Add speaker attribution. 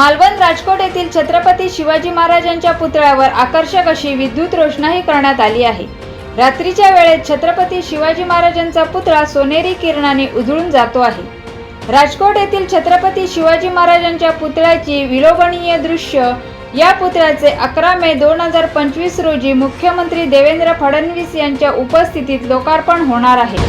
Speaker 1: मालवण राजकोट येथील छत्रपती शिवाजी महाराजांच्या पुतळ्यावर आकर्षक अशी विद्युत रोषणाही करण्यात आली आहे. रात्रीच्या वेळेत छत्रपती शिवाजी महाराजांचा पुतळा सोनेरी किरणाने उजळून जातो आहे. राजकोट येथील छत्रपती शिवाजी महाराजांच्या पुतळ्याची विलोभनीय दृश्य या पुतळ्याचे अकरा मे दोन हजार पंचवीस रोजी मुख्यमंत्री देवेंद्र फडणवीस यांच्या उपस्थितीत लोकार्पण होणार आहे.